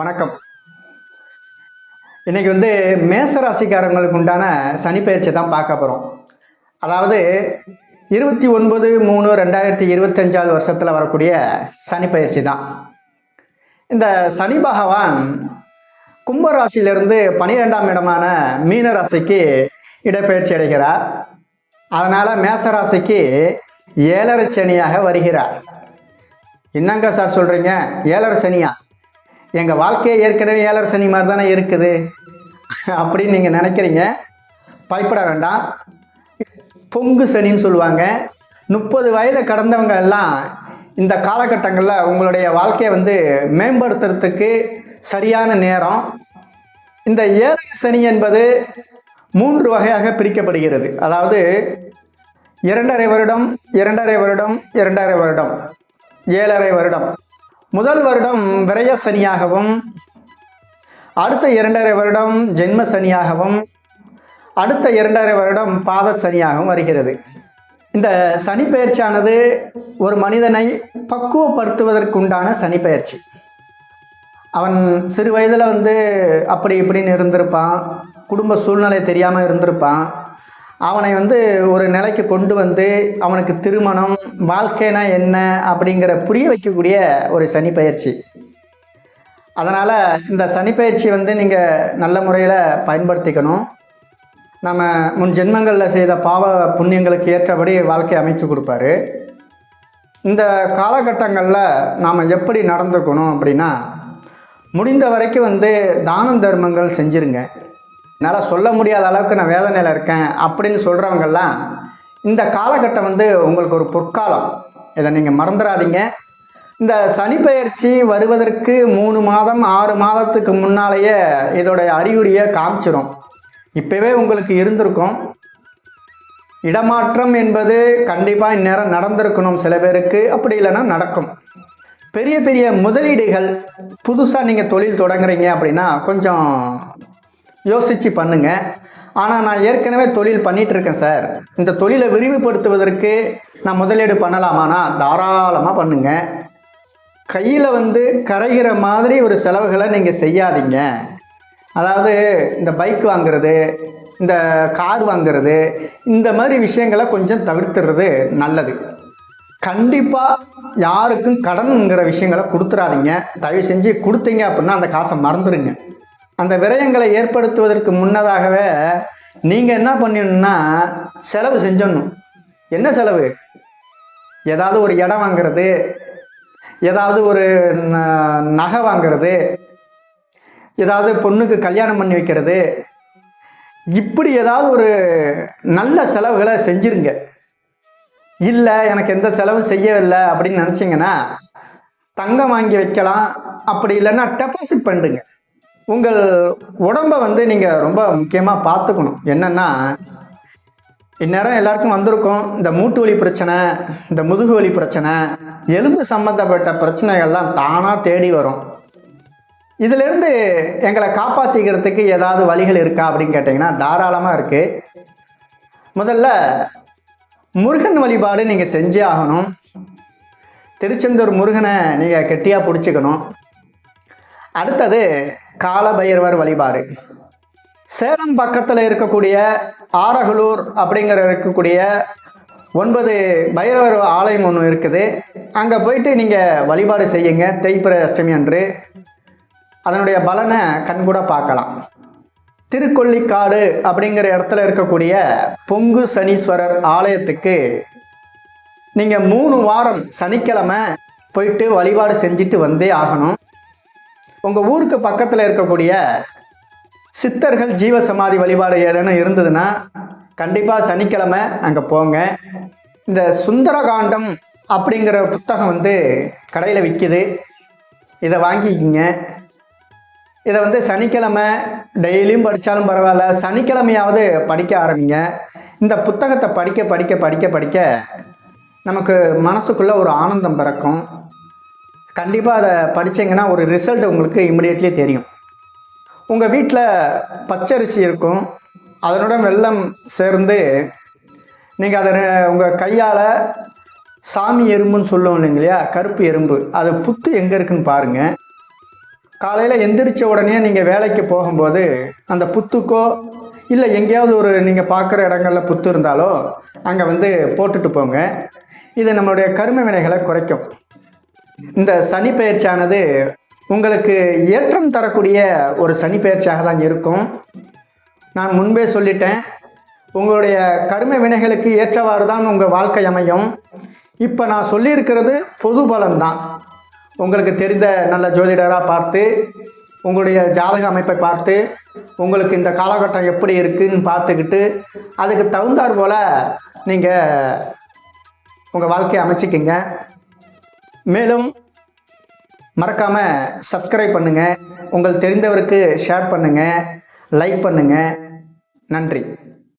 வணக்கம். இன்னைக்கு வந்து மேசராசிக்காரங்களுக்கு உண்டான சனி பயிற்சி தான் பார்க்க போகிறோம் அதாவது இருபத்தி ஒன்பது மூணு ரெண்டாயிரத்தி இருபத்தஞ்சாவது வருஷத்தில் வரக்கூடிய சனி பயிற்சி தான். இந்த சனி பகவான் கும்பராசியிலிருந்து பனிரெண்டாம் இடமான மீன ராசிக்கு இடப்பெயர்ச்சி அடைகிறார். அதனால் மேச ராசிக்கு ஏழரை சனியாக வருகிறார். என்னங்க சார் சொல்கிறீங்க ஏழரை சனியா? எங்கள் வாழ்க்கையே ஏற்கனவே ஏழரை சனி மாதிரி தானே இருக்குது. அப்படின்னு நீங்கள் நினைக்கிறீங்க. பயப்பட வேண்டாம். பொங்கு சனின்னு சொல்லுவாங்க. முப்பது வயதை கடந்தவங்க எல்லாம் இந்த காலகட்டங்களில் உங்களுடைய வாழ்க்கையை வந்து மேம்படுத்துறதுக்கு சரியான நேரம். இந்த ஏழரை சனி என்பது மூன்று வகையாக பிரிக்கப்படுகிறது. அதாவது இரண்டரை வருடம் இரண்டரை வருடம் இரண்டரை வருடம் ஏழரை வருடம். முதல் வருடம் விரய சனியாகவும் அடுத்த இரண்டரை வருடம் ஜென்ம சனியாகவும் அடுத்த இரண்டரை வருடம் பாத சனியாகவும் வருகிறது. இந்த சனி பயிற்சியானது ஒரு மனிதனை பக்குவப்படுத்துவதற்குண்டான சனி பயிற்சி அவன் சிறு வயதில் வந்து அப்படி இப்படின்னு இருந்திருப்பான் குடும்ப சூழ்நிலை தெரியாமல் இருந்திருப்பான் அவனை வந்து ஒரு நிலைக்கு கொண்டு வந்து அவனுக்கு திருமணம் வாழ்க்கைனா என்ன அப்படிங்கிற புரிய வைக்கக்கூடிய ஒரு சனி பயிற்சி. அதனால் இந்த சனி பயிற்சி வந்து நீங்கள் நல்ல முறையில் பயன்படுத்திக்கணும். நம்ம முன் ஜென்மங்களில் செய்த பாவ புண்ணியங்களுக்கு ஏற்றபடி வாழ்க்கை அமைச்சு கொடுப்பாரு. இந்த காலகட்டங்களில் நாம் எப்படி நடந்துக்கணும் அப்படின்னா முடிந்த வரைக்கும் வந்து தான தர்மங்கள் செஞ்சுருங்க. என்னால் சொல்ல முடியாத அளவுக்கு நான் வேதனையில் இருக்கேன் அப்படின்னு சொல்கிறவங்கெல்லாம் இந்த காலகட்டம் வந்து உங்களுக்கு ஒரு பொற்காலம். இதை நீங்கள் மறந்துடாதீங்க இந்த சனிப்பெயர்ச்சி வருவதற்கு மூணு மாதம் ஆறு மாதத்துக்கு முன்னாலேயே இதோடைய அறிகுறியை காமிச்சிடும் இப்போவே உங்களுக்கு இருந்திருக்கும். இடமாற்றம் என்பது கண்டிப்பாக இந்நேரம் நடந்திருக்கணும் சில பேருக்கு. அப்படி இல்லைன்னா நடக்கும். பெரிய பெரிய முதலீடுகள் புதுசாக நீங்கள் தொழில் தொடங்குறீங்க அப்படின்னா கொஞ்சம் யோசித்து பண்ணுங்கள் ஆனால் நான் ஏற்கனவே தொழில் பண்ணிகிட்ருக்கேன் சார். இந்த தொழிலை விரிவுபடுத்துவதற்கு நான் முதலீடு பண்ணலாமானா? தாராளமாக பண்ணுங்க. கையில் வந்து கரைகிற மாதிரி ஒரு செலவுகளை நீங்கள் செய்யாதீங்க. அதாவது இந்த பைக் வாங்குறது இந்த கார் வாங்குறது இந்த மாதிரி விஷயங்களை கொஞ்சம் தவிர்த்துறது நல்லது. கண்டிப்பாக யாருக்கும் கடன்ங்கிற விஷயங்களை கொடுத்துறாதீங்க. தயவு செஞ்சு கொடுத்தீங்க அப்படின்னா அந்த காசை மறந்துடுங்க அந்த விரயங்களை ஏற்படுத்துவதற்கு முன்னதாகவே நீங்கள் என்ன பண்ணணும்னா செலவு செஞ்சிடணும் என்ன செலவு? ஏதாவது ஒரு இடம் வாங்குறது ஏதாவது ஒரு ந- நகை வாங்குறது ஏதாவது பொண்ணுக்கு கல்யாணம் பண்ணி வைக்கிறது. இப்படி ஏதாவது ஒரு நல்ல செலவுகளை செஞ்சுருங்க. இல்லை எனக்கு எந்த செலவும் செய்யவில்லை அப்படின்னு நினச்சிங்கன்னா தங்கம் வாங்கி வைக்கலாம். அப்படி இல்லைன்னா டெபாசிட் பண்ணிடுங்க. உங்கள் உடம்பை வந்து நீங்கள் ரொம்ப முக்கியமாக பார்த்துக்கணும். என்னென்னா இந்நேரம் எல்லாருக்கும் வந்திருக்கும் இந்த மூட்டு வலி பிரச்சனை இந்த முதுகு வலி பிரச்சனை எலும்பு சம்மந்தப்பட்ட பிரச்சனைகள்லாம் தானாக தேடி வரும். இதிலிருந்து எங்களை காப்பாற்றிக்கிறதுக்கு ஏதாவது வழிகள் இருக்கா அப்படின்னு கேட்டிங்கன்னா தாராளமாக இருக்குது முதல்ல முருகன் வழிபாடு நீங்கள் செஞ்சே ஆகணும். திருச்செந்தூர் முருகனை நீங்கள் கெட்டியாக பிடிச்சிக்கணும். அடுத்தது காலபைரவர் வழிபாடு. சேலம் பக்கத்தில் இருக்கக்கூடிய ஆரகலூர் அப்படிங்கிற இருக்கக்கூடிய ஒன்பது பைரவர் ஆலயம் ஒன்று இருக்குது. அங்கே போயிட்டு நீங்கள் வழிபாடு செய்யுங்க. தேய்பிர அஷ்டமி அன்று அதனுடைய பலனை கண்கூட பார்க்கலாம். திருக்கொல்லிக்காடு அப்படிங்கிற இடத்துல இருக்கக்கூடிய பொங்கு சனீஸ்வரர் ஆலயத்துக்கு நீங்கள் மூணு வாரம் சனிக்கிழமை போயிட்டு வழிபாடு செஞ்சுட்டு வந்தே ஆகணும். உங்கள் ஊருக்கு பக்கத்தில் இருக்கக்கூடிய சித்தர்கள் ஜீவசமாதி வழிபாடு ஏதேனும் இருந்ததுன்னா கண்டிப்பாக சனிக்கிழமை அங்கே போங்க. இந்த சுந்தரகாண்டம் அப்படிங்கிற புத்தகம் வந்து கடையில் விற்கிது இதை வாங்கிக்கிங்க. இதை வந்து சனிக்கிழமை டெய்லியும் படித்தாலும் பரவாயில்ல. சனிக்கிழமையாவது படிக்க ஆரம்பிங்க. இந்த புத்தகத்தை படிக்க படிக்க படிக்க படிக்க நமக்கு மனசுக்குள்ளே ஒரு ஆனந்தம் பிறக்கும். கண்டிப்பாக அதை படித்தீங்கன்னா ஒரு ரிசல்ட் உங்களுக்கு இமிடியட்லி தெரியும். உங்கள் வீட்டில் பச்சரிசி இருக்கும். அதனுடன் வெள்ளம் சேர்ந்து நீங்கள் அதை உங்கள் கையால் சாமி எறும்புன்னு சொல்லுவோம் இல்லைங்களையா? இல்லையா கருப்பு எறும்பு. அது புத்து எங்கே இருக்குன்னு பாருங்கள் காலையில் எந்திரிச்ச உடனே நீங்கள் வேலைக்கு போகும்போது அந்த புத்துக்கோ இல்லை எங்கேயாவது ஒரு நீங்கள் பார்க்குற இடங்களில் புத்து இருந்தாலோ அங்கே வந்து போட்டுட்டு போங்க. இது நம்மளுடைய கரும வினைகளை குறைக்கும். இந்த சனி பயிற்சியானது உங்களுக்கு ஏற்றம் தரக்கூடிய ஒரு சனி பயிற்சியாக தான் இருக்கும். நான் முன்பே சொல்லிட்டேன் உங்களுடைய கரும வினைகளுக்கு ஏற்றவாறு தான் உங்கள் வாழ்க்கை அமையும். இப்போ நான் சொல்லியிருக்கிறது பொது பலன்தான். உங்களுக்கு தெரிந்த நல்ல ஜோதிடராக பார்த்து உங்களுடைய ஜாதக அமைப்பை பார்த்து உங்களுக்கு இந்த காலகட்டம் எப்படி இருக்குன்னு பார்த்துக்கிட்டு அதுக்கு தகுந்தாற் போல் நீங்கள் உங்கள் வாழ்க்கையை அமைச்சிக்கிங்க. மேலும் மறக்காமல் சப்ஸ்கிரைப் பண்ணுங்கள் உங்கள் தெரிந்தவருக்கு ஷேர் பண்ணுங்கள் லைக் பண்ணுங்கள் நன்றி.